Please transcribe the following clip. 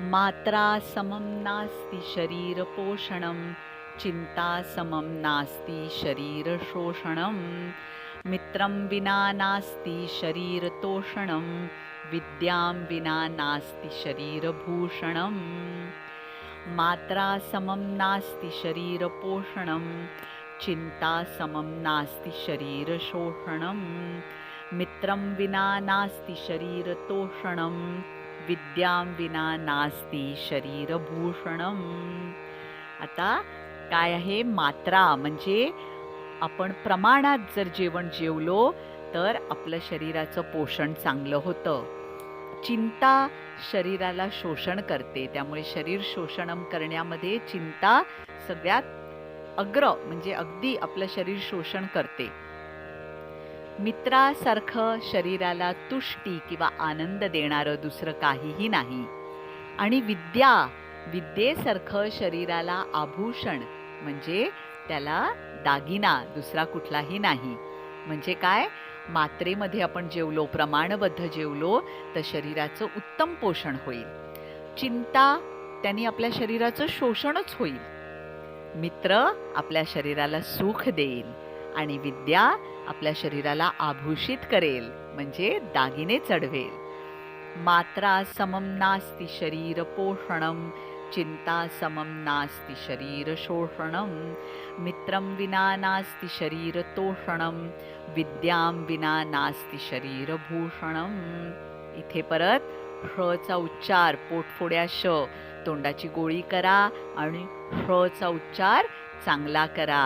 मात्रा समं नास्ति शरीरपोषणं चिन्ता समं नास्ति शरीरशोषणं। मित्रं विना नास्ति शरीरतोषणं विद्यां विना नास्ति शरीरभूषणम् मात्रा समं नास्ति शरीरपोषणं चिन्ता समं नास्ति शरीरशोषणं। मित्रं विना नास्ति शरीरतोषणं विद्यां विना नास्ती शरीरभूषणम. आता काय आहे? मात्रा म्हणजे आपण प्रमाणात जर जेवण जेवलो तर आपलं शरीराचं पोषण चांगलं होतं. चिंता शरीराला शोषण करते त्यामुळे शरीर शोषणम करण्यामध्ये चिंता सगळ्यात अग्र म्हणजे अगदी आपलं शरीर शोषण करते. मित्रासारखं शरीराला तुष्टी किंवा आनंद देणारं दुसरं काहीही नाही. आणि विद्या विद्येसारखं शरीराला आभूषण म्हणजे त्याला दागिना दुसरा कुठलाही नाही. म्हणजे काय? मात्रेमध्ये आपण जेवलो प्रमाणबद्ध जेवलो तर शरीराचं उत्तम पोषण होईल. चिंता त्यांनी आपल्या शरीराचं शोषणच होईल. मित्र आपल्या शरीराला सुख देईल. आणि विद्या आपल्या शरीराला आभूषित करेल म्हणजे दागिने चढवेल. मात्रा समम नास्ति शरीर पोषणम चिंता समम नास्ति शरीर शोषणम मित्रं विना नास्ति शरीर तोषणम विद्यां विना नास्ति शरीर भूषणम इथे परत ह्रचा उच्चार पोटफोड्या श तोंडाची गोळी करा आणि ह्रचा उच्चार चांगला करा.